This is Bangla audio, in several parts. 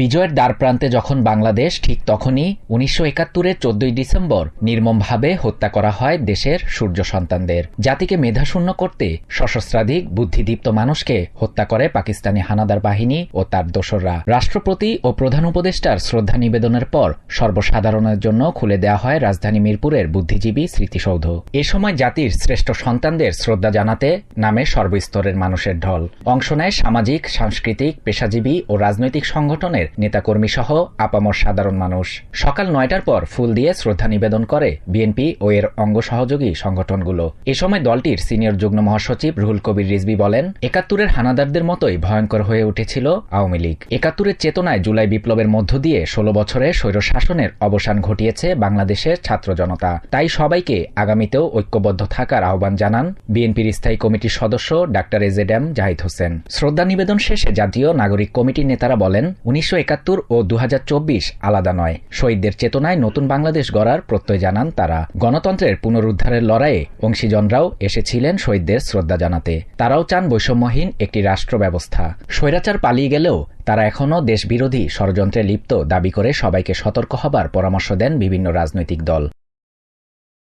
বিজয়ের দ্বারপ্রান্তে যখন বাংলাদেশ, ঠিক তখনই উনিশশো একাত্তরের চোদ্দই ডিসেম্বর নির্মমভাবে হত্যা করা হয় দেশের সূর্য সন্তানদের। জাতিকে মেধাশূন্য করতে সশস্ত্রাধিক, বুদ্ধিদীপ্ত মানুষকে হত্যা করে পাকিস্তানি হানাদার বাহিনী ও তার দোসররা। রাষ্ট্রপতি ও প্রধান উপদেষ্টার শ্রদ্ধা নিবেদনের পর সর্বসাধারণের জন্য খুলে দেওয়া হয় রাজধানী মিরপুরের বুদ্ধিজীবী স্মৃতিসৌধ। এ সময় জাতির শ্রেষ্ঠ সন্তানদের শ্রদ্ধা জানাতে নামে সর্বস্তরের মানুষের ঢল। অংশ নেয় সামাজিক, সাংস্কৃতিক, পেশাজীবী ও রাজনৈতিক সংগঠনের নেতাকর্মী সহ আপামর সাধারণ মানুষ। সকাল নয়টার পর ফুল দিয়ে শ্রদ্ধা নিবেদন করে বিএনপি ও এর অঙ্গ সহযোগী সংগঠনগুলো। এ সময় দলটির সিনিয়র যুগ্ম মহাসচিব রুহুল কবির রিজবি বলেন, একাত্তরের হানাদারদের মতোই ভয়ঙ্কর হয়ে উঠেছিল আওয়ামী লীগ। একাত্তরের চেতনায় জুলাই বিপ্লবের মধ্য দিয়ে ষোলো বছরে স্বৈর শাসনের অবসান ঘটিয়েছে বাংলাদেশের ছাত্র জনতা। তাই সবাইকে আগামীতেও ঐক্যবদ্ধ থাকার আহ্বান জানান বিএনপির স্থায়ী কমিটির সদস্য doctor AZ M Zahid Hossain. শ্রদ্ধা নিবেদন শেষে জাতীয় নাগরিক কমিটির নেতারা বলেন, উনিশশো একাত্তর ও দু হাজার চব্বিশ আলাদা নয়। শহীদদের চেতনায় নতুন বাংলাদেশ গড়ার প্রত্যয় জানান তারা। গণতন্ত্রের পুনরুদ্ধারের লড়াইয়ে অংশীজনরাও এসেছিলেন শহীদদের শ্রদ্ধা জানাতে। তারাও চান বৈষম্যহীন একটি রাষ্ট্র ব্যবস্থা। স্বৈরাচার পালিয়ে গেলেও তারা এখনও দেশবিরোধী ষড়যন্ত্রে লিপ্ত দাবি করে সবাইকে সতর্ক হবার পরামর্শ দেন বিভিন্ন রাজনৈতিক দল।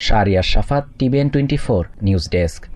Shahriar Shafat, TVN twenty four, news desk.